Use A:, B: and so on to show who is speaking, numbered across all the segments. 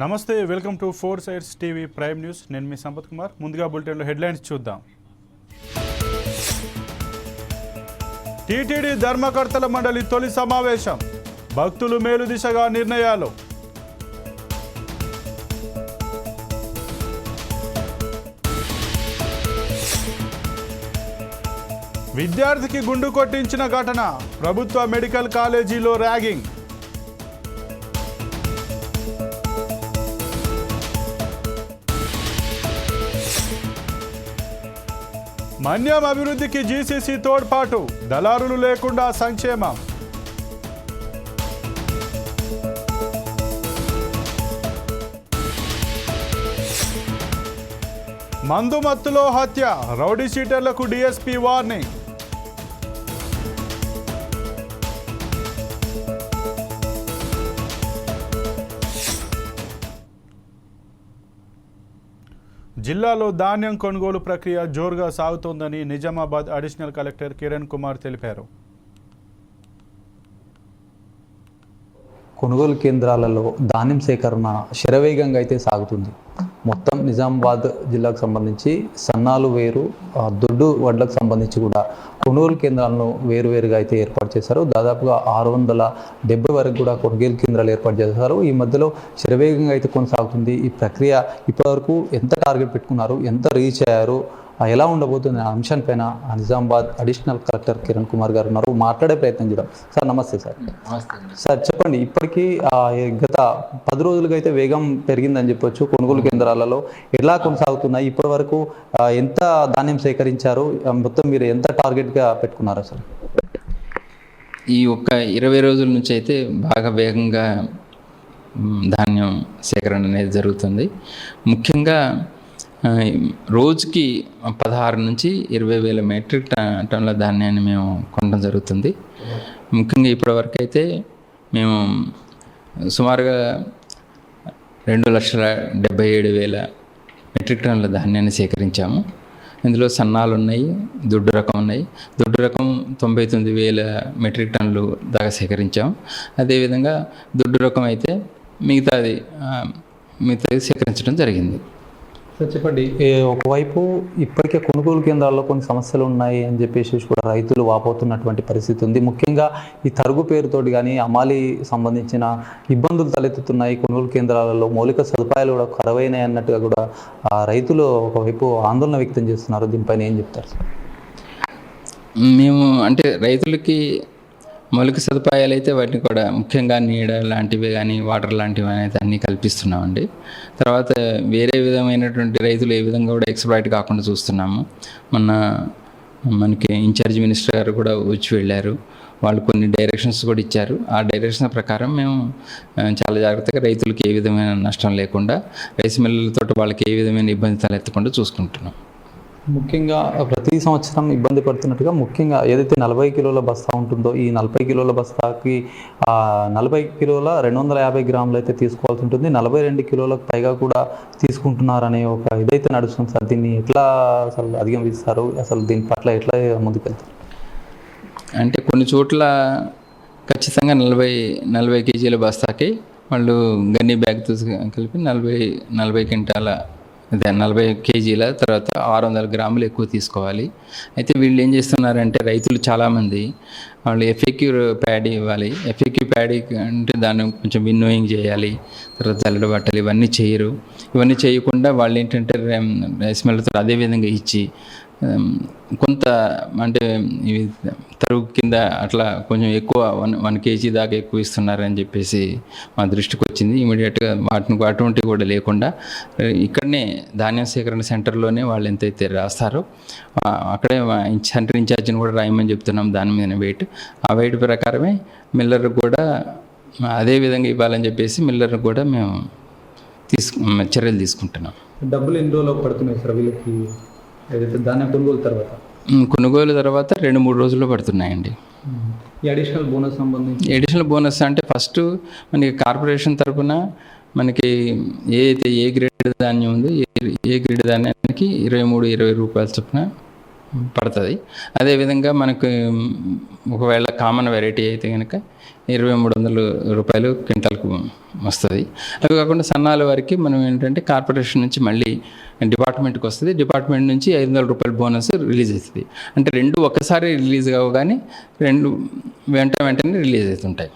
A: నమస్తే welcome to four sides TV prime news. నేను మీ సంపత్ కుమార్. ముందుగా బులెటిన్లో హెడ్లైన్స్ చూద్దాం. టీటీడీ ధర్మకర్తల మండలి తొలి సమావేశం. భక్తులు మేలు దిశగా నిర్ణయాలు. విద్యార్థికి గుండు కొట్టించిన ఘటన. ప్రభుత్వ మెడికల్ కాలేజీలో ర్యాగింగ్. మన్యం అభివృద్ధికి జీసీసీ తోడ్పాటు దళారులు లేకుండా సంక్షేమం. మందుమత్తులో హత్య రౌడీ షీటర్లకు డీఎస్పీ వార్నింగ్ జిల్లాలో ధాన్యం కొనుగోలు ప్రక్రియ జోరుగా సాగుతోందని నిజామాబాద్ అడిషనల్ కలెక్టర్ కిరణ్ కుమార్ తెలిపారు.
B: కొనుగోలు కేంద్రాలలో ధాన్యం సేకరణ శరవేగంగా అయితే సాగుతుంది. మొత్తం నిజామాబాద్ జిల్లాకు సంబంధించి సన్నాలు వేరు దొడ్డు వడ్లకు సంబంధించి కూడా కొనుగోలు కేంద్రాలను వేరువేరుగా అయితే ఏర్పాటు చేశారు. దాదాపుగా ఆరు వందల డెబ్బై వరకు కూడా కొనుగోలు కేంద్రాలు ఏర్పాటు చేశారు. ఈ మధ్యలో శరవేగంగా అయితే కొనసాగుతుంది ఈ ప్రక్రియ. ఇప్పటివరకు ఎంత టార్గెట్ పెట్టుకున్నారు? ఎంత రీచ్ అయ్యారు? ఎలా ఉండబోతుంది ఆ నిజామాబాద్ అడిషనల్ కలెక్టర్ కిరణ్ కుమార్ గారు ఉన్నారు. మాట్లాడే ప్రయత్నం చేద్దాం. సార్ నమస్తే సార్. సార్ చెప్పండి ఇప్పటికీ గత పది రోజులుగా అయితే వేగం పెరిగిందని చెప్పొచ్చు. కొనుగోలు కేంద్రాలలో ఎలా కొనసాగుతున్నాయి? ఇప్పటి వరకు ఎంత ధాన్యం సేకరించారు? మొత్తం మీరు ఎంత టార్గెట్గా పెట్టుకున్నారు సార్?
C: ఈ ఒక్క ఇరవై రోజుల నుంచి అయితే బాగా వేగంగా ధాన్యం సేకరణ అనేది జరుగుతుంది. ముఖ్యంగా రోజుకి పదహారు నుంచి ఇరవై వేల మెట్రిక్ టన్- టన్నుల ధాన్యాన్ని మేము కొనడం జరుగుతుంది. ముఖ్యంగా ఇప్పటివరకు అయితే మేము సుమారుగా రెండు లక్షల డెబ్బై ఏడు వేల మెట్రిక్ టన్నుల ధాన్యాన్ని సేకరించాము. ఇందులో సన్నాలు ఉన్నాయి దొడ్డు రకం ఉన్నాయి. దొడ్డు రకం తొంభై తొమ్మిది వేల మెట్రిక్ టన్నులు దాకా సేకరించాము అదేవిధంగా దొడ్డు రకం అయితే మిగతాది మిగతాది సేకరించడం జరిగింది.
B: చెప్పండి. ఏ, ఒకవైపు ఇప్పటికే కొనుగోలు కేంద్రాల్లో కొన్ని సమస్యలు ఉన్నాయి అని చెప్పేసి కూడా రైతులు వాపోతున్నటువంటి పరిస్థితి ఉంది. ముఖ్యంగా ఈ తరుగు పేరుతోటి కానీ అమాలి సంబంధించిన ఇబ్బందులు తలెత్తుతున్నాయి. కొనుగోలు కేంద్రాలలో మౌలిక సదుపాయాలు కూడా కరువైనాయి అన్నట్టుగా కూడా ఆ రైతులు ఒకవైపు ఆందోళన వ్యక్తం చేస్తున్నారు. దీనిపైన ఏం చెప్తారు? సార్
C: మేము అంటే రైతులకి మౌలిక సదుపాయాలు అయితే వాటిని కూడా ముఖ్యంగా నీడ లాంటివి కానీ వాటర్ లాంటివి అనేది అన్నీ కల్పిస్తున్నామండి. తర్వాత వేరే విధమైనటువంటి రైతులు ఏ విధంగా కూడా ఎక్స్ప్లాయిట్ కాకుండా చూస్తున్నాము. మొన్న మనకి ఇన్ఛార్జ్ మినిస్టర్ గారు కూడా వచ్చి వెళ్ళారు. వాళ్ళు కొన్ని డైరెక్షన్స్ కూడా ఇచ్చారు. ఆ డైరెక్షన్ ప్రకారం మేము చాలా జాగ్రత్తగా రైతులకు ఏ విధమైన నష్టం లేకుండా రైస్ మిల్లలతో వాళ్ళకి ఏ విధమైన ఇబ్బంది తలెత్తకుండా చూసుకుంటున్నాం.
B: ముఖ్యంగా ప్రతి సంవత్సరం ఇబ్బంది పడుతున్నట్టుగా ముఖ్యంగా ఏదైతే నలభై కిలోల బస్తా ఉంటుందో ఈ నలభై కిలోల బస్తాకి నలభై కిలోల రెండు వందల యాభై గ్రాములు అయితే తీసుకోవాల్సి ఉంటుంది. నలభై రెండు కిలోలకు పైగా కూడా తీసుకుంటున్నారనే ఒక ఇదైతే నడుస్తుంది సార్. దీన్ని ఎట్లా అసలు అధిగమిస్తారు? అసలు దీని పట్ల ఎట్లా ముందుకెళ్తారు?
C: అంటే కొన్ని చోట్ల ఖచ్చితంగా నలభై నలభై కేజీల బస్తాకి వాళ్ళు గన్ని బ్యాగ్తో కలిపి నలభై నలభై క్వింటాల అదే నలభై కేజీల తర్వాత ఆరు వందల గ్రాములు ఎక్కువ తీసుకోవాలి. అయితే వీళ్ళు ఏం చేస్తున్నారంటే రైతులు చాలామంది వాళ్ళు ఎఫ్ఏక్యూ ప్యాడ్ ఇవ్వాలి. ఎఫ్ఏక్యూ ప్యాడ్ అంటే దాన్ని కొంచెం విన్నోయింగ్ చేయాలి. తర్వాత జల్లెడ బట్టలు ఇవన్నీ చేయరు. ఇవన్నీ చేయకుండా వాళ్ళు ఏంటంటే రైస్ మిల్లతో అదే విధంగా ఇచ్చి కొంత అంటే ఇవి తరుగు కింద అట్లా కొంచెం ఎక్కువ వన్ వన్ కేజీ దాకా ఎక్కువ ఇస్తున్నారని చెప్పేసి మా దృష్టికి వచ్చింది. ఇమీడియట్గా వాటిని అటువంటివి కూడా లేకుండా ఇక్కడనే ధాన్యం సేకరణ సెంటర్లోనే వాళ్ళు ఎంతైతే రాస్తారో అక్కడే సెంటర్ ఇన్ఛార్జిని కూడా రాయమని చెప్తున్నాం దాని మీద వెయిట్. ఆ వెయిట్ ప్రకారమే మిల్లర్ కూడా అదే విధంగా ఇవ్వాలని చెప్పేసి మిల్లర్ కూడా మేము తీసుకు చర్యలు తీసుకుంటున్నాం.
B: డబ్బులు ఎన్ని రోజులు పడుతున్నాయి సార్ వీళ్ళకి? ఏదైతే ధాన్యం కొనుగోలు తర్వాత?
C: కొనుగోలు తర్వాత రెండు మూడు రోజుల్లో పడుతున్నాయండి.
B: అడిషనల్ బోనస్ సంబంధించి?
C: ఎడిషనల్ బోనస్ అంటే ఫస్ట్ మనకి కార్పొరేషన్ తరపున మనకి ఏ అయితే ఏ గ్రేడ్ ధాన్యం ఉందో ఏ ఏ గ్రేడ్ ధాన్యానికి ఇరవై మూడు ఇరవై రూపాయల చొప్పున పడుతుంది. అదేవిధంగా మనకు ఒకవేళ కామన్ వెరైటీ అయితే కనుక ఇరవై మూడు వందల రూపాయలు క్వింటాల్కు వస్తుంది. అవి కాకుండా సన్నాల వారికి మనం ఏంటంటే కార్పొరేషన్ నుంచి మళ్ళీ డిపార్ట్మెంట్కి వస్తుంది. డిపార్ట్మెంట్ నుంచి ఐదు వందల రూపాయల బోనస్ రిలీజ్ అవుతుంది అంటే రెండు ఒక్కసారి రిలీజ్ కావు కానీ రెండు వెంట వెంటనే రిలీజ్ అవుతుంటాయి.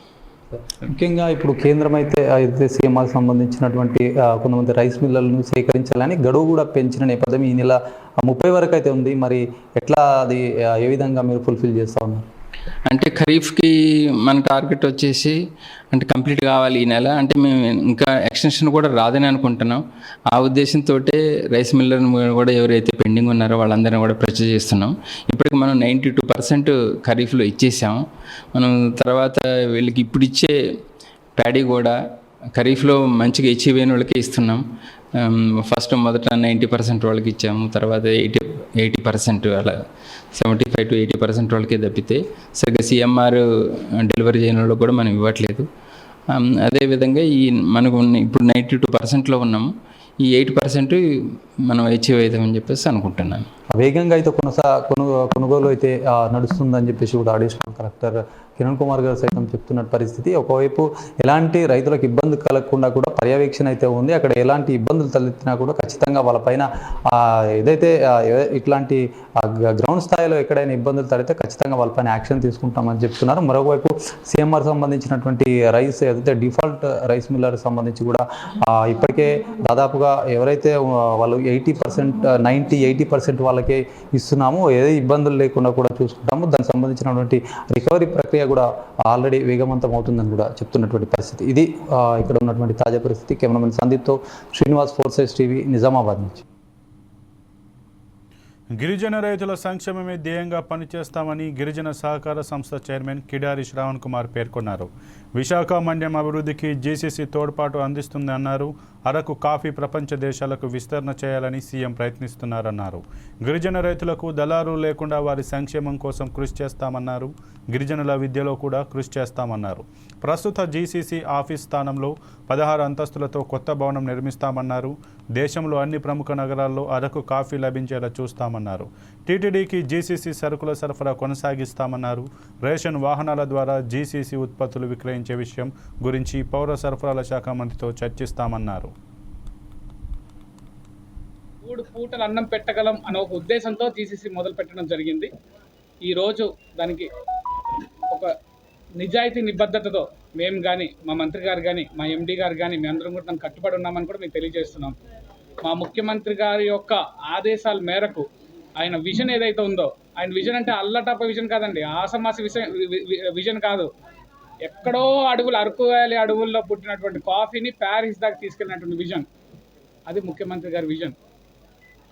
B: ముఖ్యంగా ఇప్పుడు కేంద్రం అయితే అయితే సీఎంఆర్ సంబంధించినటువంటి కొంతమంది రైస్ మిల్లలను సేకరించాలని గడువు కూడా పెంచిన నేపథ్యం ఈ నెల ముప్పై వరకు అయితే ఉంది. మరి ఎట్లా అది ఏ విధంగా మీరు ఫుల్ఫిల్ చేస్తూ ఉన్నారు?
C: అంటే ఖరీఫ్కి మన టార్గెట్ వచ్చేసి అంటే కంప్లీట్ కావాలి ఈ నెల. అంటే మేము ఇంకా ఎక్స్టెన్షన్ కూడా రాదని అనుకుంటున్నాం. ఆ ఉద్దేశంతో రైస్ మిల్లర్ కూడా ఎవరైతే పెండింగ్ ఉన్నారో వాళ్ళందరినీ కూడా ప్రెచర్ చేస్తున్నాం. ఇప్పటికి మనం నైంటీ టూ పర్సెంట్ ఖరీఫ్లో ఇచ్చేసాం. మనం తర్వాత వీళ్ళకి ఇప్పుడు ఇచ్చే ప్యాడీ కూడా ఖరీఫ్లో మంచిగా ఇచ్చి పోయిన వాళ్ళకే ఇస్తున్నాం. Um, ఫస్ట్ మొదట నైంటీ పర్సెంట్ వాళ్ళకి ఇచ్చాము తర్వాత ఎయిటీ ఎయిటీ పర్సెంట్ అలా seventy five to eighty percent వాళ్ళకే తప్పితే సరిగ్గా సిఎంఆర్ uh, డెలివరీ చేయని వాళ్ళకి కూడా మనం ఇవ్వట్లేదు. Um, అదేవిధంగా ఈ మనకు ఇప్పుడు నైంటీ టూ పర్సెంట్లో ఉన్నాము ఈ ఎయిటీ పర్సెంట్ మనం అచీవ్ అవుతామని చెప్పేసి అనుకుంటున్నాను.
B: వేగంగా అయితే కొనసా కొను కొనుగోలు అయితే నడుస్తుందని చెప్పేసి కూడా అడిషనల్ కలెక్టర్. కిరణ్ కుమార్ గారు సైతం చెప్తున్న పరిస్థితి ఒకవైపు ఎలాంటి రైతులకు ఇబ్బంది కలగకుండా కూడా పర్యవేక్షణ అయితే ఉంది అక్కడ ఎలాంటి ఇబ్బందులు తలెత్తినా కూడా ఖచ్చితంగా వాళ్ళపైన ఏదైతే ఇట్లాంటి గ్రౌండ్ స్థాయిలో ఎక్కడైనా ఇబ్బందులు తలెత్తే ఖచ్చితంగా వాళ్ళపైన యాక్షన్ తీసుకుంటామని చెప్తున్నారు. మరోవైపు సీఎంఆర్ సంబంధించినటువంటి రైస్ ఏదైతే డిఫాల్ట్ రైస్ మిల్లర్ సంబంధించి కూడా ఇప్పటికే దాదాపుగా ఎవరైతే వాళ్ళు eighty percent ninety eighty percent వాళ్ళకే ఇస్తున్నాము ఏ ఇబ్బందులు లేకుండా కూడా చూసుకుంటాము. దానికి సంబంధించినటువంటి రికవరీ ప్రక్రియ కూడా ఆల్రెడీ వేగవంతం అవుతుందని కూడా చెప్తున్నటువంటి పరిస్థితి. ఇది ఇక్కడ ఉన్నటువంటి తాజా పరిస్థితి. Cameraman సందీప్తో Srinivas four sides TV Nizamabad నుంచి.
A: గిరిజన రైతుల సంక్షేమమే ధ్యేయంగా పనిచేస్తామని గిరిజన సహకార సంస్థ చైర్మన్ కిడారి శ్రావణ్ కుమార్ పేర్కొన్నారు. విశాఖ మండ్యం అభివృద్ధికి జీసీసీ తోడ్పాటు అందిస్తుంది అన్నారు. అరకు కాఫీ ప్రపంచ దేశాలకు విస్తరణ చేయాలని సీఎం ప్రయత్నిస్తున్నారన్నారు. గిరిజన రైతులకు దళారు లేకుండా వారి సంక్షేమం కోసం కృషి చేస్తామన్నారు. గిరిజనుల విద్యలో కూడా కృషి చేస్తామన్నారు. ప్రస్తుత జీసీసీ ఆఫీస్ స్థానంలో పదహారు అంతస్తులతో కొత్త భవనం నిర్మిస్తామన్నారు. దేశంలో అన్ని ప్రముఖ నగరాల్లో అరకు కాఫీ లభించేలా చూస్తామన్నారు. టీటీడీకి జీసీసీ సరుకుల సరఫరా కొనసాగిస్తామన్నారు. రేషన్ వాహనాల ద్వారా జీసీసీ ఉత్పత్తులు విక్రయించే విషయం గురించి పౌర సరఫరాల శాఖ మంత్రితో చర్చిస్తామన్నారు.
D: మూడు పూటలు అన్నం పెట్టగలం అనే ఒక ఉద్దేశంతో జీసీసీ మొదలు పెట్టడం జరిగింది ఈరోజు దానికి ఒక నిజాయితీ నిబద్ధతతో మేము కానీ మా మంత్రి గారు కానీ మా ఎండీ గారు కానీ మేమందరం కూడా దానికి కట్టుబడి ఉన్నామని కూడా మేము తెలియజేస్తున్నాం. మా ముఖ్యమంత్రి గారి యొక్క ఆదేశాల మేరకు ఆయన విజన్ ఏదైతే ఉందో ఆయన విజన్ అంటే అల్లటప్ప విజన్ కాదండి ఆసమాస విజన్ విజన్ కాదు. ఎక్కడో అడవులు అరకు వ్యాలీ అడవుల్లో పుట్టినటువంటి కాఫీని ప్యారిస్ దాకా తీసుకెళ్ళినటువంటి విజన్. అది ముఖ్యమంత్రి గారి విజన్.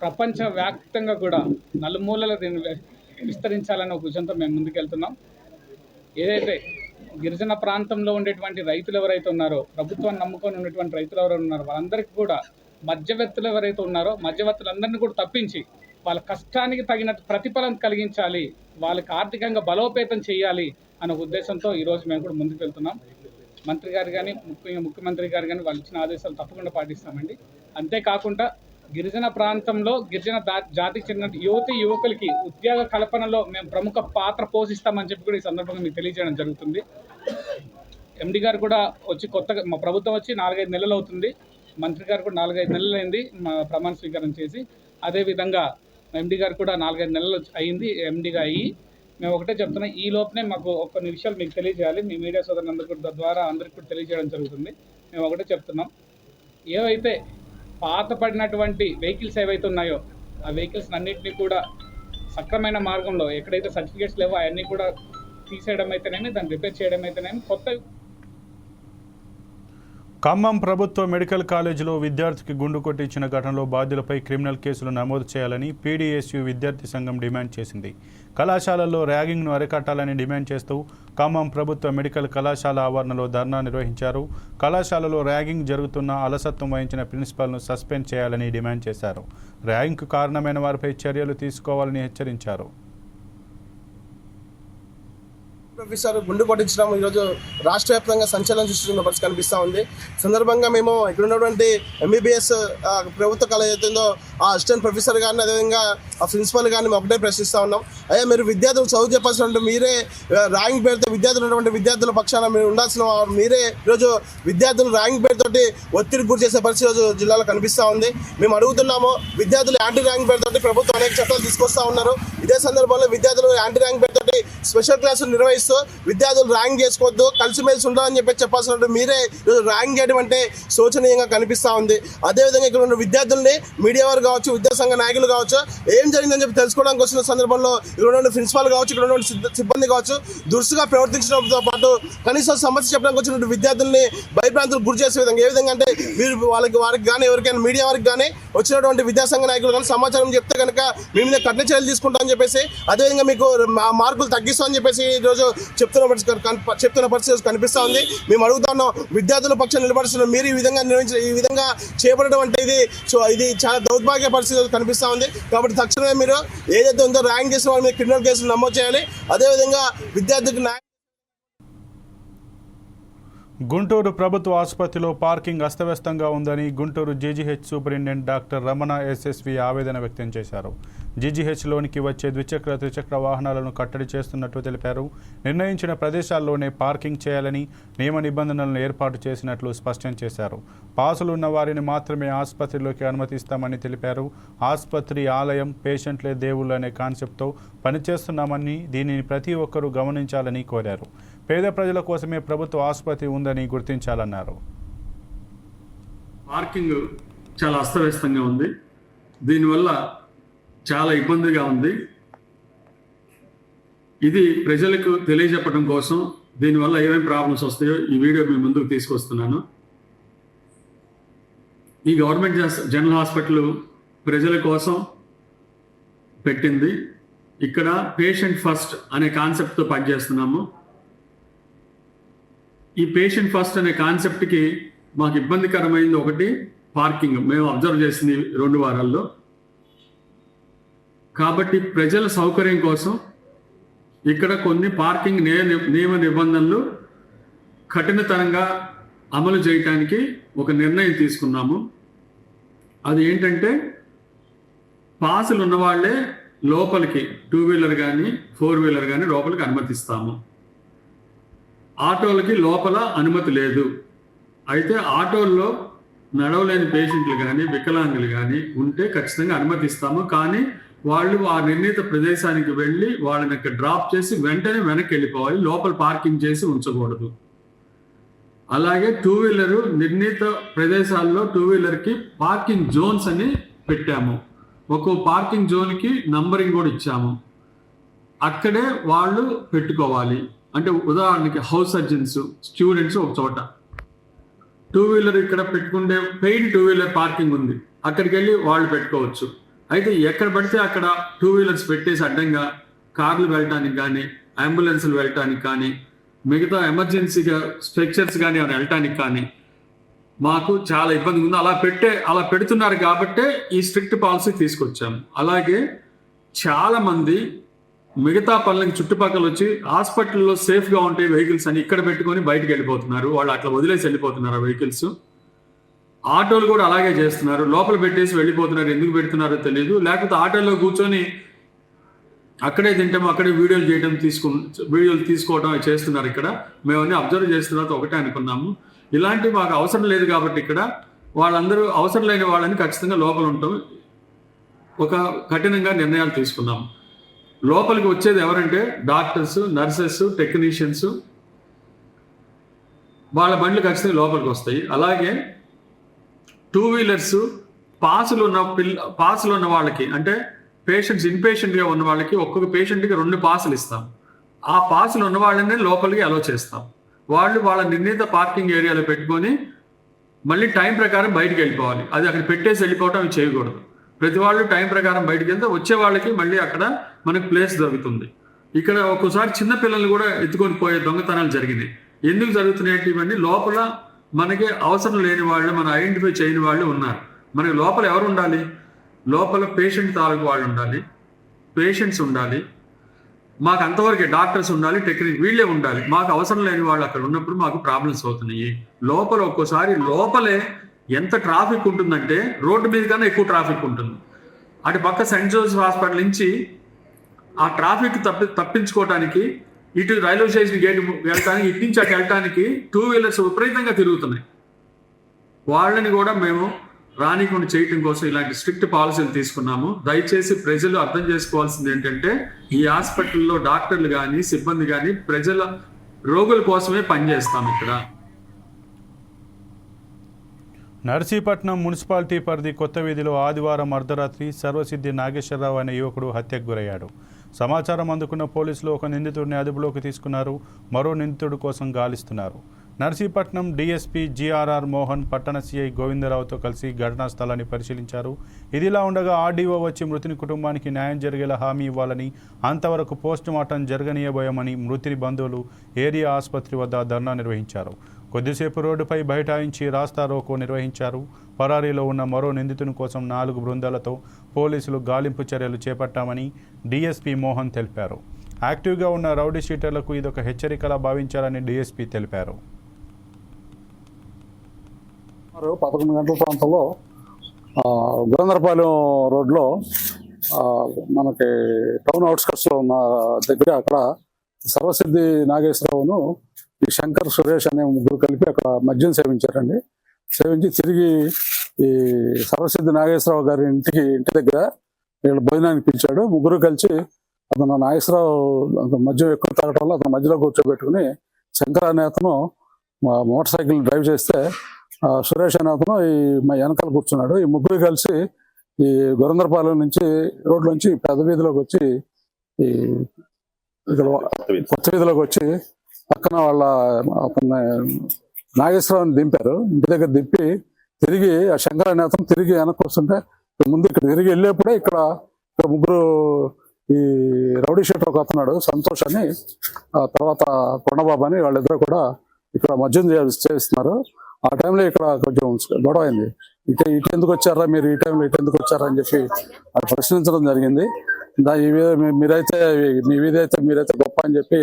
D: ప్రపంచ వ్యాప్తంగా కూడా నలుమూలల దీన్ని విస్తరించాలనే విస్తరించాలన్న ఒక విజన్తో మేము ముందుకెళ్తున్నాం. ఏదైతే గిరిజన ప్రాంతంలో ఉండేటువంటి రైతులు ఎవరైతే ఉన్నారో ప్రభుత్వాన్ని నమ్ముకొని ఉన్నటువంటి రైతులు ఎవరైనా ఉన్నారో వాళ్ళందరికీ కూడా మధ్యవర్తులు ఎవరైతే ఉన్నారో మధ్యవర్తులందరినీ కూడా తప్పించి వాళ్ళ కష్టానికి తగిన ప్రతిఫలం కలిగించాలి వాళ్ళకి ఆర్థికంగా బలోపేతం చేయాలి అనే ఉద్దేశంతో ఈరోజు మేము కూడా ముందుకు వెళ్తున్నాం. మంత్రి గారు కానీ ముఖ్యంగా ముఖ్యమంత్రి గారు కానీ వాళ్ళు ఇచ్చిన ఆదేశాలు తప్పకుండా పాటిస్తామండి. అంతేకాకుండా గిరిజన ప్రాంతంలో గిరిజన దా- జాతికి చెందిన యువతి యువకులకి ఉద్యోగ కల్పనలో మేము ప్రముఖ పాత్ర పోషిస్తామని చెప్పి కూడా ఈ సందర్భంగా మీకు తెలియజేయడం జరుగుతుంది. ఎండి గారు కూడా వచ్చి కొత్తగా మా ప్రభుత్వం వచ్చి నాలుగైదు నెలలు అవుతుంది. మంత్రి గారు కూడా నాలుగైదు నెలలు అయింది మా ప్రమాణ స్వీకారం చేసి. అదేవిధంగా ఎండి గారు కూడా నాలుగైదు నెలలు అయింది ఎండిగా అయ్యి. మేము ఒకటే చెప్తున్నాం ఈ లోపనే మాకు కొన్ని విషయాలు మీకు తెలియజేయాలి. మీ మీడియా సోదరులందరికీ ద్వారా అందరికీ కూడా తెలియజేయడం జరుగుతుంది. మేము ఒకటే చెప్తున్నాం. ఏవైతే పాత పడినటువంటి వెహికల్స్ ఏవైతే ఉన్నాయో ఆ వెహికల్స్ అన్నింటినీ కూడా సక్రమైన మార్గంలో ఎక్కడైతే సర్టిఫికేట్స్ లేవో అవన్నీ కూడా తీసేయడం అయితేనేమి దాన్ని రిపేర్ చేయడం అయితేనేమి కొత్త
A: ఖమ్మం ప్రభుత్వ మెడికల్ కాలేజీలో విద్యార్థికి గుండు కొట్టించిన ఘటనలో బాధ్యులపై క్రిమినల్ కేసులు నమోదు చేయాలని పీడీఎస్యు విద్యార్థి సంఘం డిమాండ్ చేసింది. కళాశాలల్లో ర్యాగింగ్ను అరికట్టాలని డిమాండ్ చేస్తూ ఖమ్మం ప్రభుత్వ మెడికల్ కళాశాల ఆవరణలో ధర్నా నిర్వహించారు. కళాశాలలో ర్యాగింగ్ జరుగుతున్న అలసత్వం వహించిన ప్రిన్సిపాల్ను సస్పెండ్ చేయాలని డిమాండ్ చేశారు. ర్యాగింగ్కు కారణమైన వారిపై చర్యలు తీసుకోవాలని హెచ్చరించారు.
E: ప్రొఫెసర్ గుండు కొట్టించడం ఈరోజు రాష్ట్ర వ్యాప్తంగా సంచలనం సృష్టిస్తున్న పరిస్థితి కనిపిస్తూ ఉంది. సందర్భంగా మేము ఇక్కడ ఉన్నటువంటి ఎంబీబీఎస్ ప్రభుత్వ కళ ఏదైతుందో ఆ అసిస్టెంట్ ప్రొఫెసర్ గారిని అదేవిధంగా ఆ ప్రిన్సిపల్ గారిని మేము ఒకటే ప్రశ్నిస్తూ ఉన్నాం. అయ్యా మీరు విద్యార్థులు చదువు చెప్పాల్సిన మీరే ర్యాంక్ పేరుతో విద్యార్థులు ఉన్నటువంటి విద్యార్థుల పక్షాన మీరు ఉండాల్సిన వారు మీరే. ఈరోజు విద్యార్థులు ర్యాంక్ పేరుతోటి ఒత్తిడి గురి చేసే పరిస్థితి ఈరోజు జిల్లాలో కనిపిస్తూ ఉంది. మేము అడుగుతున్నాము విద్యార్థులు యాంటీ ర్యాంక్ పేరుతోటి ప్రభుత్వం అనేక చట్టాలు తీసుకొస్తా ఉన్నారు. ఇదే సందర్భంలో విద్యార్థులు యాంటీ ర్యాంక్ పేరుతోటి స్పెషల్ క్లాసులు నిర్వహిస్తూ విద్యార్థులు ర్యాంక్ చేసుకోవద్దు కలిసిమెలిసి ఉండాలని చెప్పి చెప్పాల్సిన మీరే ఈరోజు ర్యాంక్ చేయడం అంటే శోచనీయంగా కనిపిస్తూ ఉంది. అదేవిధంగా ఇక్కడ ఉన్న విద్యార్థుల్ని మీడియా వారు కావచ్చు విద్యాసంఘ నాయకులు కావచ్చు ఏం జరిగిందని చెప్పి తెలుసుకోవడానికి వచ్చిన సందర్భంలో ఇక్కడ ఉన్న ప్రిన్సిపాల్ కావచ్చు ఇక్కడ ఉన్న సిబ్బంది కావచ్చు దురుసుగా ప్రవర్తించడంతో పాటు కనీసం సమస్య చెప్పడానికి వచ్చినటువంటి విద్యార్థుల్ని భయభ్రాంతులకు గురి చేసే విధంగా ఏ విధంగా అంటే వీరు వాళ్ళకి వారికి కానీ ఎవరికైనా మీడియా వారికి కానీ వచ్చినటువంటి విద్యాసంఘ నాయకులు కానీ సమాచారం చెప్తే కనుక మీ మీద కఠిన చర్యలు తీసుకుంటామని చెప్పేసి అదేవిధంగా మీకు మార్కులు తగ్గిస్తామని చెప్పేసి ఈరోజు చెప్తున్న పరిస్థితి చెప్తున్న పరిస్థితి కనిపిస్తా ఉంది. మేము అడుగుతున్నాం విద్యార్థుల పక్షం నిలబడుతున్నాం మీరు ఈ విధంగా నిర్వహించిన ఈ విధంగా చేపట్టడం అంటే ఇది సో ఇది చాలా దౌర్భాగ్య పరిస్థితి కనిపిస్తా ఉంది. కాబట్టి తక్షణమే మీరు ఏదైతే ఉందో ర్యాంక్ చేసిన వాళ్ళ మీద క్రిమినల్ కేసులు నమోదు చేయాలి. అదేవిధంగా విద్యార్థికి న్యాయం
A: గుంటూరు ప్రభుత్వ ఆసుపత్రిలో పార్కింగ్ అస్తవ్యస్తంగా ఉందని Guntur GGH superintendent doctor Ramana SSV ఆవేదన వ్యక్తం చేశారు. జీజీహెచ్లోనికి వచ్చే ద్విచక్ర త్రిచక్ర వాహనాలను కట్టడి చేస్తున్నట్లు తెలిపారు. నిర్ణయించిన ప్రదేశాల్లోనే పార్కింగ్ చేయాలని నియమ నిబంధనలను ఏర్పాటు చేసినట్లు స్పష్టం చేశారు. పాసులున్న వారిని మాత్రమే ఆసుపత్రిలోకి అనుమతిస్తామని తెలిపారు. ఆసుపత్రి ఆలయం పేషెంట్లే దేవుళ్ళు అనే కాన్సెప్ట్తో పనిచేస్తున్నామని దీనిని ప్రతి ఒక్కరూ గమనించాలని కోరారు. పేద ప్రజల కోసమే ప్రభుత్వ ఆసుపత్రి ఉందని గుర్తించాలన్నారు.
F: పార్కింగ్ చాలా అస్తవ్యస్తంగా ఉంది. దీనివల్ల చాలా ఇబ్బందిగా ఉంది. ఇది ప్రజలకు తెలియజెప్పడం కోసం దీనివల్ల ఏమేమి ప్రాబ్లమ్స్ వస్తాయో ఈ వీడియో మీ ముందుకు తీసుకొస్తున్నాను. ఈ గవర్నమెంట్ జనరల్ హాస్పిటల్ ప్రజల కోసం పెట్టింది. ఇక్కడ పేషెంట్ ఫస్ట్ అనే కాన్సెప్ట్తో పనిచేస్తున్నాము. ఈ పేషెంట్ ఫస్ట్ అనే కాన్సెప్ట్కి మాకు ఇబ్బందికరమైంది ఒకటి పార్కింగ్ మేము అబ్జర్వ్ చేసింది రెండు వారాల్లో. కాబట్టి ప్రజల సౌకర్యం కోసం ఇక్కడ కొన్ని పార్కింగ్ నియమ నిబంధనలు కఠినతరంగా అమలు చేయటానికి ఒక నిర్ణయం తీసుకున్నాము. అది ఏంటంటే పాసులు ఉన్నవాళ్ళే లోపలికి టూ వీలర్ కానీ ఫోర్ వీలర్ కానీ లోపలికి అనుమతిస్తాము. ఆటోలకి లోపల అనుమతి లేదు. అయితే ఆటోల్లో నడవలేని పేషెంట్లు కానీ వికలాంగులు కానీ ఉంటే ఖచ్చితంగా అనుమతిస్తాము. కానీ వాళ్ళు ఆ నిర్ణీత ప్రదేశానికి వెళ్ళి వాళ్ళని డ్రాప్ చేసి వెంటనే వెనక్కి వెళ్ళిపోవాలి లోపల పార్కింగ్ చేసి ఉంచకూడదు. అలాగే టూ వీలర్ నిర్ణీత ప్రదేశాల్లో టూ వీలర్కి పార్కింగ్ జోన్స్ అని పెట్టాము. ఒక్కో పార్కింగ్ జోన్కి నంబరింగ్ కూడా ఇచ్చాము. అక్కడే వాళ్ళు పెట్టుకోవాలి. అంటే ఉదాహరణకి హౌస్ సర్జన్స్ స్టూడెంట్స్ ఒక చోట. టూ వీలర్ ఇక్కడ పెట్టుకుంటే పెయిడ్ టూ వీలర్ పార్కింగ్ ఉంది. అక్కడికి వెళ్ళి వాళ్ళు పెట్టుకోవచ్చు. అయితే ఎక్కడ పడితే అక్కడ టూ వీలర్స్ పెట్టేసి అడ్డంగా కార్లు వెళ్ళటానికి కానీ అంబులెన్స్లు వెళ్ళటానికి కానీ మిగతా ఎమర్జెన్సీగా స్ట్రక్చర్స్ కానీ అవి వెళ్ళటానికి కానీ మాకు చాలా ఇబ్బంది ఉంది. అలా పెట్టే అలా పెడుతున్నారు కాబట్టే ఈ స్ట్రిక్ట్ పాలసీ తీసుకొచ్చాము. అలాగే చాలామంది మిగతా పనులకి చుట్టుపక్కల వచ్చి హాస్పిటల్లో సేఫ్గా ఉంటాయి వెహికల్స్ అని ఇక్కడ పెట్టుకొని బయటకు వెళ్ళిపోతున్నారు. వాళ్ళు అట్లా వదిలేసి వెళ్ళిపోతున్నారు ఆ వెహికల్స్. ఆటోలు కూడా అలాగే చేస్తున్నారు. లోపల పెట్టేసి వెళ్ళిపోతున్నారు. ఎందుకు పెడుతున్నారో తెలియదు లేకపోతే ఆటోలో కూర్చొని అక్కడే తింటాం అక్కడే వీడియోలు చేయడం తీసుకు వీడియోలు తీసుకోవడం చేస్తున్నారు ఇక్కడ. మేము అన్ని అబ్జర్వ్ చేసిన తర్వాత ఒకటే అనుకున్నాము. ఇలాంటివి మాకు అవసరం లేదు కాబట్టి ఇక్కడ వాళ్ళందరూ అవసరం లేని వాళ్ళని ఖచ్చితంగా లోపల ఉంటాం. ఒక కఠినంగా నిర్ణయాలు తీసుకున్నాము లోపలికి వచ్చేది ఎవరంటే డాక్టర్స్ నర్సెస్ టెక్నీషియన్స్. వాళ్ళ బండ్లు ఖచ్చితంగా లోపలికి వస్తాయి. అలాగే టూ వీలర్స్ పాసులు ఉన్న పిల్ల పాసులు ఉన్న వాళ్ళకి అంటే పేషెంట్స్ ఇన్పేషెంట్గా ఉన్న వాళ్ళకి ఒక్కొక్క పేషెంట్కి రెండు పాసులు ఇస్తాం. ఆ పాసులు ఉన్న వాళ్ళనే లోపలికి అలో చేస్తాం. వాళ్ళు వాళ్ళ నిర్ణీత పార్కింగ్ ఏరియాలో పెట్టుకొని మళ్ళీ టైం ప్రకారం బయటకు వెళ్ళిపోవాలి. అది అక్కడ పెట్టేసి వెళ్ళిపోవటం అవి చేయకూడదు. ప్రతి వాళ్ళు టైం ప్రకారం బయటికి వెళ్తే వచ్చే వాళ్ళకి మళ్ళీ అక్కడ మనకు ప్లేస్ దొరుకుతుంది. ఇక్కడ ఒక్కోసారి చిన్న పిల్లల్ని కూడా ఎత్తుకొని పోయే దొంగతనాలు జరిగినాయి. ఎందుకు జరుగుతున్నాయి ఇవన్నీ లోపల మనకి అవసరం లేని వాళ్ళు మనం ఐడెంటిఫై చేయని వాళ్ళు ఉన్నారు. మనకి లోపల ఎవరు ఉండాలి? లోపల పేషెంట్ తాలూకు వాళ్ళు ఉండాలి. పేషెంట్స్ ఉండాలి. మాకు అంతవరకే డాక్టర్స్ ఉండాలి టెక్నిక్ వీళ్ళే ఉండాలి. మాకు అవసరం లేని వాళ్ళు అక్కడ ఉన్నప్పుడు మాకు ప్రాబ్లమ్స్ అవుతున్నాయి. లోపల ఒక్కోసారి లోపలే ఎంత ట్రాఫిక్ ఉంటుందంటే రోడ్డు మీద కన్నా ఎక్కువ ట్రాఫిక్ ఉంటుంది. అటు పక్క సెయింట్ జోసెఫ్ హాస్పిటల్ నుంచి ఆ ట్రాఫిక్ తప్పి తప్పించుకోవడానికి ఇటు రైల్వే స్టేషన్ గేట్ వెళ్ళటానికి ఇటు నుంచి అటు వెళ్ళటానికి టూ వీలర్స్ విపరీతంగా తిరుగుతున్నాయి. వాళ్ళని కూడా మేము రానికుండా చేయటం కోసం ఇలాంటి స్ట్రిక్ట్ పాలసీలు తీసుకున్నాము. దయచేసి ప్రజలు అర్థం చేసుకోవాల్సింది ఏంటంటే ఈ హాస్పిటల్లో డాక్టర్లు కానీ సిబ్బంది కానీ ప్రజల రోగుల కోసమే పనిచేస్తాం ఇక్కడ.
A: నర్సీపట్నం మున్సిపాలిటీ పరిధి కొత్త వీధిలో ఆదివారం అర్ధరాత్రి సర్వసిద్ధి నాగేశ్వరరావు అనే యువకుడు హత్యకు గురయ్యాడు. సమాచారం అందుకున్న పోలీసులు ఒక నిందితుడిని అదుపులోకి తీసుకున్నారు. మరో నిందితుడి కోసం గాలిస్తున్నారు. నర్సీపట్నం డీఎస్పీ జీఆర్ఆర్ మోహన్ పట్టణ సీఐ గోవిందరావుతో కలిసి ఘటనా స్థలాన్ని పరిశీలించారు. ఇదిలా ఉండగా ఆర్డీఓ వచ్చి మృతుని కుటుంబానికి న్యాయం జరిగేలా హామీ ఇవ్వాలని అంతవరకు పోస్టుమార్టం జరగనీయబోయమని జరగనీయబోయామని మృతుని బంధువులు ఏరియా ఆసుపత్రి వద్ద ధర్నా నిర్వహించారు. కొద్దిసేపు రోడ్డుపై బైఠాయించి రాస్తా రోకో నిర్వహించారు. పరారీలో ఉన్న మరో నిందితుని కోసం నాలుగు బృందాలతో పోలీసులు గాలింపు చర్యలు చేపట్టామని డీఎస్పీ మోహన్ తెలిపారు. యాక్టివ్గా ఉన్న రౌడీ షీటర్లకు ఇదొక హెచ్చరికలా భావించాలని డీఎస్పీ తెలిపారు.
G: పదకొండు గంటల ప్రాంతంలో గురందరపాలెం రోడ్లో మనకి టౌన్ అవుట్స్కట్స్లో ఉన్న దగ్గర అక్కడ సర్వసిద్ధి నాగేశ్వరరావును ఈ శంకర్ సురేష్ అనే ముగ్గురు కలిపి అక్కడ మద్యం సేవించారండి. సేవించి తిరిగి ఈ సర్వసిద్ధి నాగేశ్వరరావు గారి ఇంటికి ఇంటి దగ్గర వీళ్ళు భోజనానికి పిలిచాడు. ముగ్గురు కలిసి అతను నాగేశ్వరరావు మద్యం ఎక్కువ తాగటం వల్ల అతను మధ్యలో కూర్చోబెట్టుకుని శంకర్ అనే అతను మా మోటార్ సైకిల్ డ్రైవ్ చేస్తే ఆ సురేష్ అనే అతను ఈ మా వెనకాల కూర్చున్నాడు. ఈ ముగ్గురు కలిసి ఈ గురందరపాలెం నుంచి రోడ్ నుంచి పెద్ద వీధిలోకి వచ్చి ఈ ఇక్కడ కొత్త వీధిలోకి వచ్చి పక్కన వాళ్ళ నాగేశ్వరరావుని దింపారు. ఇంటి దగ్గర దింపి తిరిగి ఆ శంకర్ అతను తిరిగి వెనక్కి వస్తుంటే ముందు ఇక్కడ తిరిగి వెళ్ళేప్పుడే ఇక్కడ ఇక్కడ ముగ్గురు ఈ రౌడీ షెట్టర్ ఒక అతన్నాడు సంతోష్ అని. ఆ తర్వాత కొండబాబు అని వాళ్ళిద్దరు కూడా ఇక్కడ మద్యం చేస్తున్నారు ఆ టైంలో ఇక్కడ కొంచెం గొడవ అయింది ఇటు ఇటు ఎందుకు వచ్చారా మీరు? ఈ టైంలో ఇటు ఎందుకు వచ్చారా అని చెప్పి అది ప్రశ్నించడం జరిగింది. దా మీ- మీరైతే మీ మీదైతే మీరైతే గొప్ప అని చెప్పి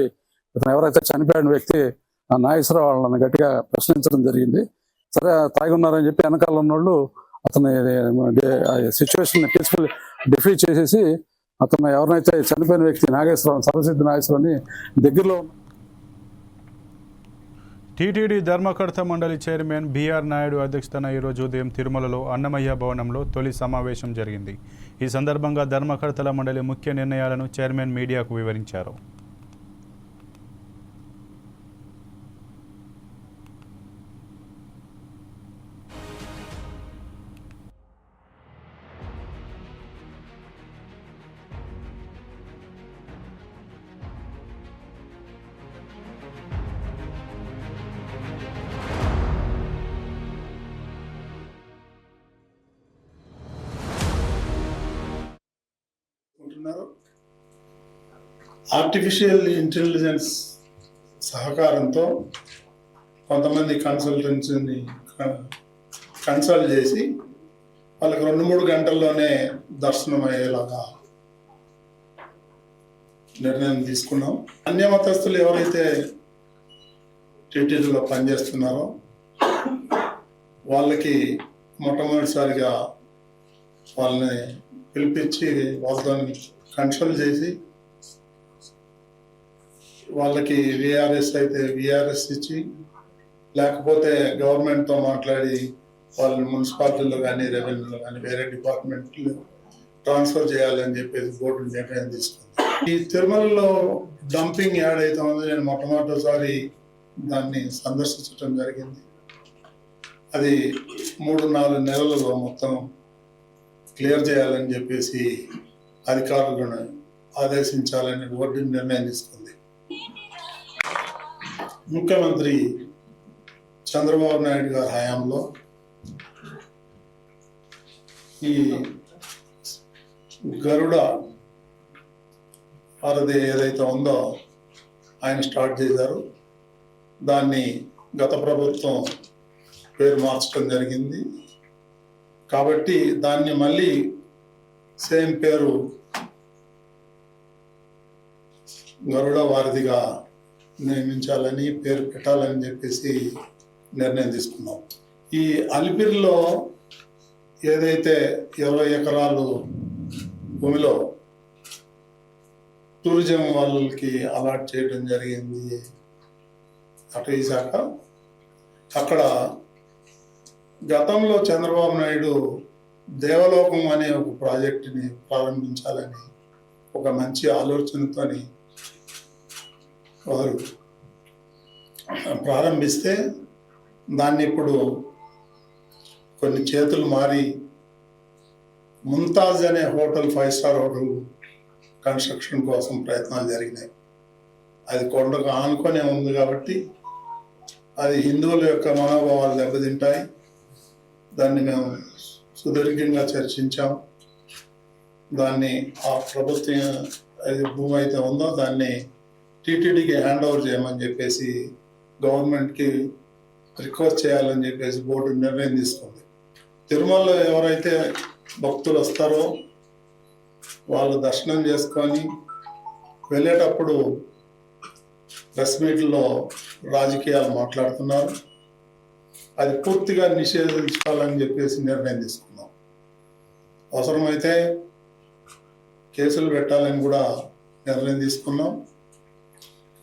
G: ఇతను ఎవరైతే చనిపోయిన వ్యక్తి ఆ నాగేశ్వరరావు వాళ్ళని గట్టిగా ప్రశ్నించడం జరిగింది. సరే తాగి ఉన్నారని చెప్పి వెనకాల ఉన్నోళ్ళు అతని సిచ్యువేషన్ పీస్ఫుల్ డిఫీట్ చేసేసి అతను ఎవరినైతే చనిపోయిన వ్యక్తి నాగేశ్వరరావు సర్వసిద్ధి నాగేశ్వరరావుని దగ్గరలో
A: టీటీడీ ధర్మకర్త మండలి చైర్మన్ బీఆర్ నాయుడు అధ్యక్షతన ఈరోజు ఉదయం తిరుమలలో అన్నమయ్య భవనంలో తొలి సమావేశం జరిగింది. ఈ సందర్భంగా ధర్మకర్తల మండలి ముఖ్య నిర్ణయాలను చైర్మన్ మీడియాకు వివరించారు.
H: ఉంటున్నారు ఆర్టిఫిషియల్ ఇంటెలిజెన్స్ సహకారంతో కొంతమంది కన్సల్టెన్సీని కన్సల్ట్ చేసి వాళ్ళకి రెండు మూడు గంటల్లోనే దర్శనం అయ్యేలాగా నిర్ణయం తీసుకున్నాం. అన్య మతస్థులు ఎవరైతే టీటీడీలో పనిచేస్తున్నారో వాళ్ళకి మొట్టమొదటిసారిగా వాళ్ళని పిలిపించి వాళ్ళని కన్సల్ట్ చేసి వాళ్ళకి విఆర్ఎస్ అయితే విఆర్ఎస్ ఇచ్చి లేకపోతే గవర్నమెంట్తో మాట్లాడి వాళ్ళని మున్సిపాలిటీలో కానీ రెవెన్యూలో కానీ వేరే డిపార్ట్మెంట్లో ట్రాన్స్ఫర్ చేయాలని చెప్పేసి బోర్డు నిర్ణయం తీసుకుంది. ఈ తిరుమలలో డంపింగ్ యాడ్ అవుతుందో. నేను మొట్టమొదటిసారి దాన్ని సందర్శించడం జరిగింది. అది మూడు నాలుగు నెలలలో మొత్తం క్లియర్ చేయాలని చెప్పేసి అధికారులను ఆదేశించాలని బోర్డు నిర్ణయం తీసుకుంది ముఖ్యమంత్రి చంద్రబాబు నాయుడు గారి హయాంలో ఈ గరుడ వారిది ఏదైతే ఉందో ఆయన స్టార్ట్ చేశారు. దాన్ని గత ప్రభుత్వం పేరు మార్చడం జరిగింది. కాబట్టి దాన్ని మళ్ళీ సేమ్ పేరు గరుడ వారధిగా నియమించాలని పేరు పెట్టాలని చెప్పేసి నిర్ణయం తీసుకున్నాం. ఈ అలిపిరిలో ఏదైతే ఇరవై ఎకరాలు భూమిలో టూరిజం వాళ్ళకి అలాట్ చేయడం జరిగింది అటవీ శాఖ అక్కడ గతంలో చంద్రబాబు నాయుడు దేవలోకం అనే ఒక ప్రాజెక్టుని ప్రారంభించాలని ఒక మంచి ఆలోచనతోని వారు ప్రారంభిస్తే దాన్ని ఇప్పుడు కొన్ని చేతులు మారి ముంతాజ్ అనే hotel five star hotel construction కోసం ప్రయత్నాలు జరిగినాయి. అది కొండకు ఆనుకొనే ఉంది కాబట్టి అది హిందువుల యొక్క మనోభావాలు దెబ్బతింటాయి. దాన్ని మేము సుదీర్ఘంగా చర్చించాం. దాన్ని ఆ ప్రభుత్వం అది భూమి అయితే ఉందో దాన్ని టీటీడీకి హ్యాండ్ ఓవర్ చేయమని చెప్పేసి గవర్నమెంట్కి రిక్వెస్ట్ చేయాలని చెప్పేసి బోర్డు నిర్ణయం తీసుకుంది. తిరుమలలో ఎవరైతే భక్తులు వస్తారో వాళ్ళు దర్శనం చేసుకొని వెళ్ళేటప్పుడు ప్రెస్ మీట్లో రాజకీయాలు మాట్లాడుతున్నారు. అది పూర్తిగా నిషేధించాలని చెప్పేసి నిర్ణయం తీసుకున్నాం. అవసరమైతే కేసులు పెట్టాలని కూడా నిర్ణయం తీసుకున్నాం.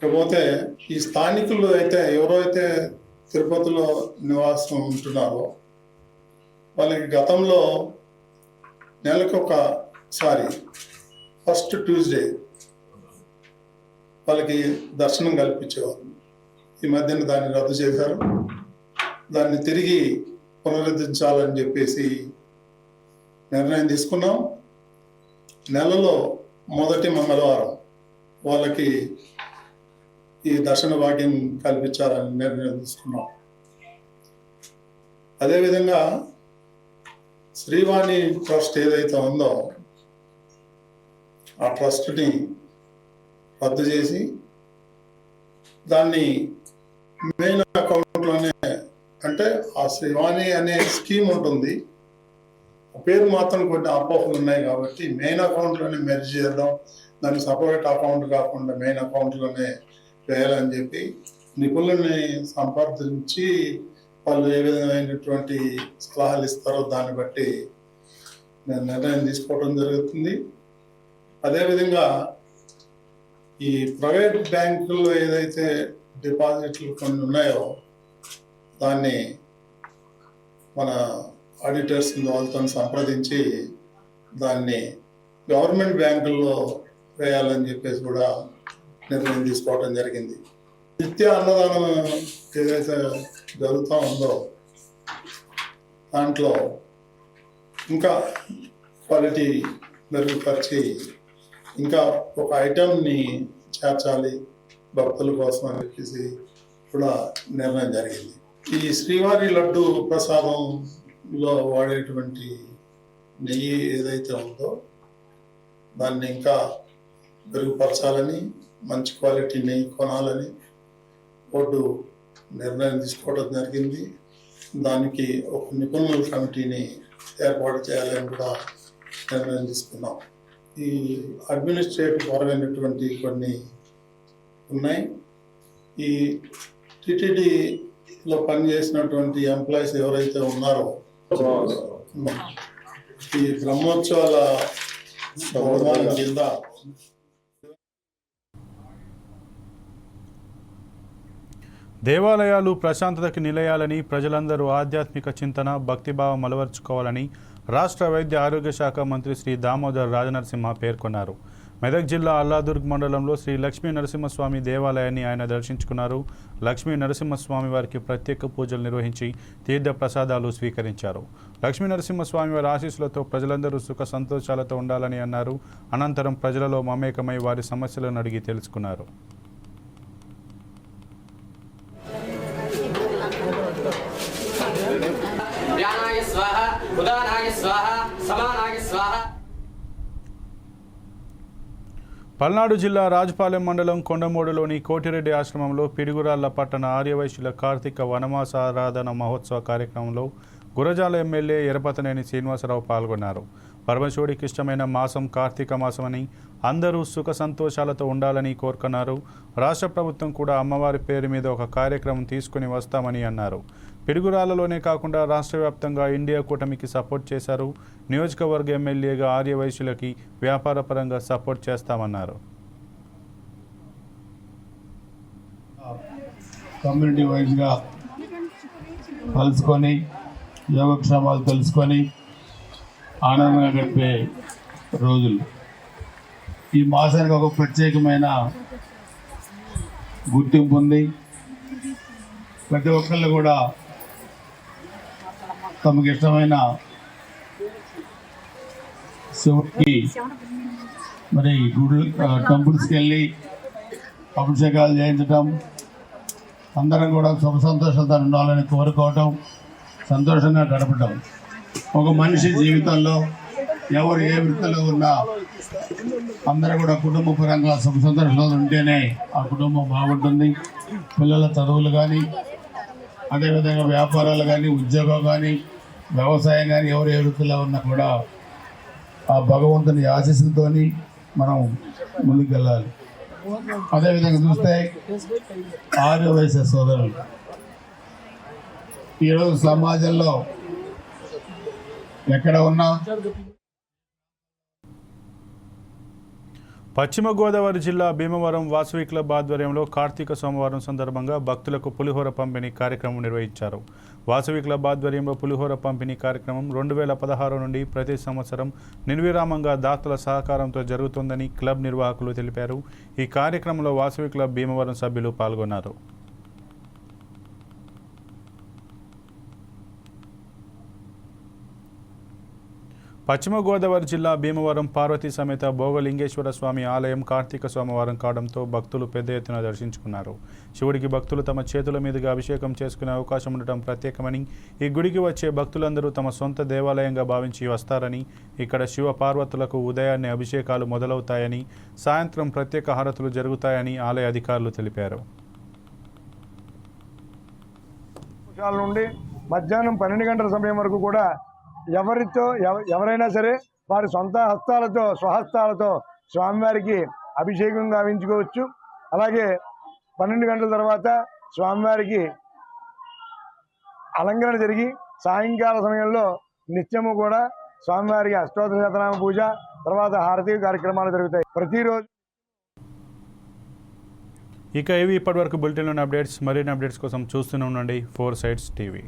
H: ఇకపోతే ఈ స్థానికులు అయితే ఎవరైతే తిరుపతిలో నివాసం ఉంటున్నారో వాళ్ళకి గతంలో నెలకు ఒకసారి ఫస్ట్ ట్యూస్డే వాళ్ళకి దర్శనం కల్పించేవారు. ఈ మధ్యన దాన్ని రద్దు చేశారు. దాన్ని తిరిగి పునరుద్ధరించాలని చెప్పేసి నిర్ణయం తీసుకున్నాం. నెలలో మొదటి మంగళవారం వాళ్ళకి ఈ దర్శన భాగ్యం కల్పించాలని నిర్ణయం తీసుకున్నాం. అదేవిధంగా శ్రీవాణి ట్రస్ట్ ఏదైతే ఉందో ఆ ట్రస్ట్ని రద్దు చేసి దాన్ని మెయిన్ అకౌంట్ ఏంటంటే ఆ శ్రీవాణి అనే స్కీమ్ ఉంటుంది ఆ పేరు మాత్రం కొన్ని అపోహలు ఉన్నాయి కాబట్టి మెయిన్ అకౌంట్లోనే మెర్జ్ చేద్దాం. దాన్ని సపరేట్ అకౌంట్ కాకుండా మెయిన్ అకౌంట్లోనే వేయాలని చెప్పి నిపుణుల్ని సంప్రదించి వాళ్ళు ఏ విధమైనటువంటి సలహాలు ఇస్తారో దాన్ని బట్టి నేను నిర్ణయం తీసుకోవడం జరుగుతుంది. అదేవిధంగా ఈ ప్రైవేట్ బ్యాంకుల్లో ఏదైతే డిపాజిట్లు కొన్ని ఉన్నాయో దాన్ని మన ఆడిటర్స్ వాళ్ళతో సంప్రదించి దాన్ని గవర్నమెంట్ బ్యాంకుల్లో వేయాలని చెప్పేసి కూడా నిర్ణయం తీసుకోవడం జరిగింది. నిత్య అన్నదానం ఏదైతే జరుగుతూ ఉందో దాంట్లో ఇంకా క్వాలిటీ మెరుగుపరిచి ఇంకా ఒక ఐటమ్ని చేర్చాలి భక్తుల కోసం అని చెప్పేసి కూడా నిర్ణయం జరిగింది. ఈ శ్రీవారి లడ్డు ప్రసాదంలో వాడేటువంటి నెయ్యి ఏదైతే ఉందో దాన్ని ఇంకా మెరుగుపరచాలని మంచి క్వాలిటీ నెయ్యి కొనాలని బోర్డు నిర్ణయం తీసుకోవడం జరిగింది. దానికి ఒక నిపుణుల కమిటీని ఏర్పాటు చేయాలని కూడా నిర్ణయం తీసుకున్నాం. ఈ అడ్మినిస్ట్రేటివ్ పరమైనటువంటి కొన్ని ఉన్నాయి. ఈ లో పనిచేసినటువంటి ఎంప్లాయీస్ ఎవరైతే ఉన్నారో ఈ బ్రహ్మోత్సవాల బహుమానం కింద
A: దేవాలయాలు ప్రశాంతతకి నిలయాలని ప్రజలందరూ ఆధ్యాత్మిక చింతన భక్తిభావం అలవర్చుకోవాలని రాష్ట్ర వైద్య ఆరోగ్య శాఖ మంత్రి శ్రీ దామోదర్ రాజనరసింహ పేర్కొన్నారు. మెదక్ జిల్లా అల్లాదుర్గ్ మండలంలో శ్రీ లక్ష్మీ నరసింహస్వామి దేవాలయాన్ని ఆయన దర్శించుకున్నారు. లక్ష్మీ నరసింహస్వామి వారికి ప్రత్యేక పూజలు నిర్వహించి తీర్థ ప్రసాదాలు స్వీకరించారు. లక్ష్మీ నరసింహస్వామి వారి ఆశీస్సులతో ప్రజలందరూ సుఖ సంతోషాలతో ఉండాలని అన్నారు. అనంతరం ప్రజలలో మమేకమై వారి సమస్యలను అడిగి తెలుసుకున్నారు. పల్నాడు జిల్లా రాజపాలెం మండలం కొండమూడులోని కోటిరెడ్డి ఆశ్రమంలో పిడుగురాళ్ళ పట్టణ ఆర్యవైశ్యుల కార్తీక వనమాస ఆరాధన మహోత్సవ కార్యక్రమంలో గురజాల ఎమ్మెల్యే ఎరపతనేని శ్రీనివాసరావు పాల్గొన్నారు. పరమశివుడికి ఇష్టమైన మాసం కార్తీక మాసమని అందరూ సుఖ సంతోషాలతో ఉండాలని కోరుకున్నారు. రాష్ట్ర ప్రభుత్వం కూడా అమ్మవారి పేరు మీద ఒక కార్యక్రమం తీసుకుని వస్తామని అన్నారు. పిడుగురాలలోనే కాకుండా రాష్ట్ర వ్యాప్తంగా ఇండియా కూటమికి సపోర్ట్ చేశారు. నియోజకవర్గ ఎమ్మెల్యేగా ఆర్యవైశ్యులకి వ్యాపారపరంగా సపోర్ట్ చేస్తామన్నారు.
I: కమ్యూనిటీ వైజ్గా కలుసుకొని యోగక్షేమాలు తెలుసుకొని ఆనందంగా గడిపే రోజులు. ఈ మాసానికి ఒక ప్రత్యేకమైన గుర్తింపు ఉంది. ప్రతి ఒక్కళ్ళు కూడా తమకు ఇష్టమైన శివుడికి మరి గుడి టెంపుల్స్కి వెళ్ళి అభిషేకాలు చేయించటం అందరం కూడా సుఖ సంతోషాలతో ఉండాలని కోరుకోవటం సంతోషంగా గడపటం. ఒక మనిషి జీవితంలో ఎవరు ఏ వృత్తిలో ఉన్నా అందరూ కూడా కుటుంబ పరంగా సుఖ సంతోషాలు ఉంటేనే ఆ కుటుంబం బాగుంటుంది. పిల్లల చదువులు కానీ అదేవిధంగా వ్యాపారాలు కానీ ఉద్యోగం కానీ వ్యవసాయం కానీ ఎవరు ఏ వృత్తిలో ఉన్నా కూడా ఆ భగవంతుని ఆశీస్సులతో మనం ముందుకెళ్ళాలి అదేవిధంగా చూస్తే ఆర్య వయసు సోదరులు. ఈరోజు సమాజంలో ఎక్కడ ఉన్నా
A: పశ్చిమ గోదావరి జిల్లా భీమవరం వాసవి క్లబ్ ఆధ్వర్యంలో కార్తీక సోమవారం సందర్భంగా భక్తులకు పులిహోర పంపిణీ కార్యక్రమం నిర్వహించారు. వాసవి క్లబ్ ఆధ్వర్యంలో పులిహోర పంపిణీ కార్యక్రమం రెండు వేల పదహారు నుండి ప్రతి సంవత్సరం నిర్విరామంగా దాతల సహకారంతో జరుగుతుందని క్లబ్ నిర్వాహకులు తెలిపారు. ఈ కార్యక్రమంలో వాసవి క్లబ్ భీమవరం సభ్యులు పాల్గొన్నారు. పశ్చిమ గోదావరి జిల్లా భీమవరం పార్వతీ సమేత భోగలింగేశ్వర స్వామి ఆలయం కార్తీక సోమవారం కావడంతో భక్తులు పెద్ద ఎత్తున దర్శించుకున్నారు. శివుడికి భక్తులు తమ చేతుల మీదుగా అభిషేకం చేసుకునే అవకాశం ఉండటం ప్రత్యేకమని ఈ గుడికి వచ్చే భక్తులందరూ తమ సొంత దేవాలయంగా భావించి వస్తారని ఇక్కడ శివ పార్వతులకు ఉదయాన్నే అభిషేకాలు మొదలవుతాయని సాయంత్రం ప్రత్యేక హారతులు జరుగుతాయని ఆలయ అధికారులు తెలిపారు.
J: నుండి మధ్యాహ్నం పన్నెండు గంటల సమయం వరకు కూడా ఎవరితో ఎవ- ఎవరైనా సరే వారి సొంత హస్తాలతో స్వహస్తాలతో స్వామివారికి అభిషేకం గావించుకోవచ్చు. అలాగే పన్నెండు గంటల తర్వాత స్వామివారికి అలంకరణ జరిగి సాయంకాల సమయంలో నిత్యము కూడా స్వామివారికి అష్టోత్తర శతనామ పూజ తర్వాత హారతి కార్యక్రమాలు జరుగుతాయి. ప్రతిరోజు
A: ఇక ఇవి ఇప్పటివరకు బులెటిన్లోని అప్డేట్స్. మరిన్ని అప్డేట్స్ కోసం చూస్తూనే ఉండండి. Four sides TV.